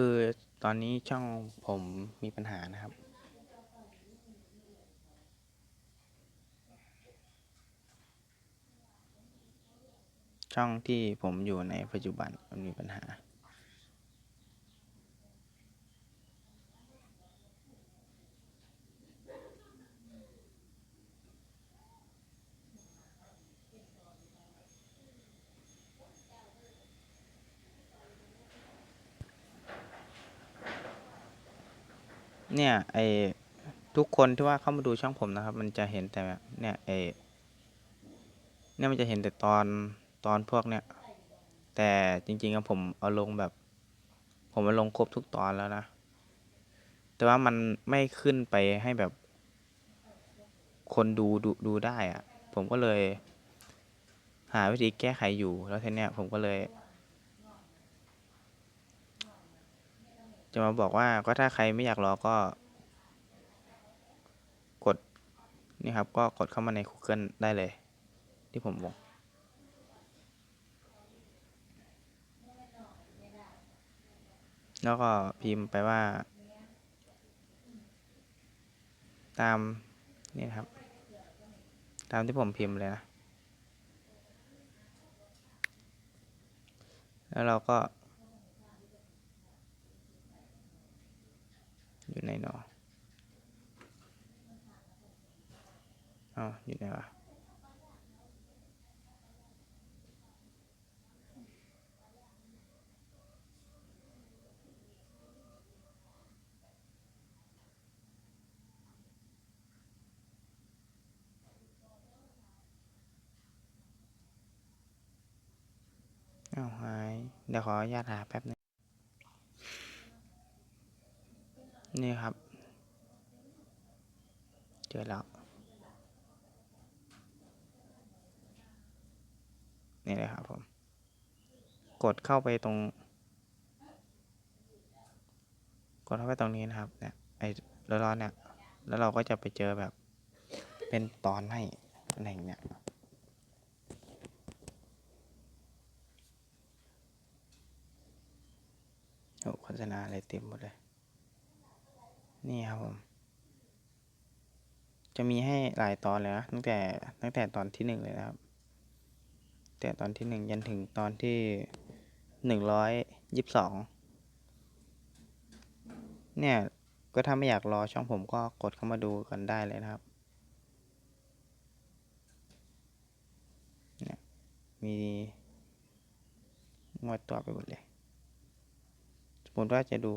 คือตอนนี้ช่องผมมีปัญหานะครับ ช่องที่ผมอยู่ในปัจจุบันมันมีปัญหา เนี่ยไอทุกคนที่ว่าเข้ามาดูช่องผมนะครับ มันจะเห็นแต่เนี่ยไอเนี่ยมันจะเห็นแต่ตอนตอนพวกเนี่ย แต่จริงๆอะผมเอาลงแบบ ผมเอาลงครบทุกตอนแล้วนะ แต่ว่ามันไม่ขึ้นไปให้แบบ คนดูดูดูได้อะผมก็เลย หาวิธีแก้ไขอยู่แล้วทีเนี้ยผมก็เลย จะมาบอกว่าก็ถ้าใครไม่อยากรอก็ กดนี่ครับก็กดเข้ามาใน Google ได้เลย ที่ผมบอกแล้วก็พิมพ์ไปว่า ตามนี่ครับ ตามที่ผมพิมพ์เลยนะ แล้วเราก็ อยู่ในหนอเอาอยู่ไหนวะอ้าวหาย เดี๋ยวขออนุญาตหาแป๊บนึง นี่ครับ เจอแล้ว นี่เลยครับผม กดเข้าไปตรง กดเข้าไปตรงนี้นะครับ เนี่ย ไอ้ร้อนๆเนี่ย แล้วเราก็จะไปเจอแบบ เป็นตอนให้อะไรอย่างเงี้ยโอ้โฆษณาอะไรเต็มหมดเลย นี่ครับผม จะมีให้หลายตอนเลยนะตั้งแต่ตั้งแต่ตอนที่หนึ่งเลยนะครับ แต่ตอนที่หนึ่งยันถึงตอนที่หนึ่งร้อยยิบสองเนี่ยก็ถ้าไม่อยากรอช่องผมก็กดเข้ามาดูกันได้เลยนะครับเนี่ยมีงวดตัวไปหมดเลยสมมติว่าจะดู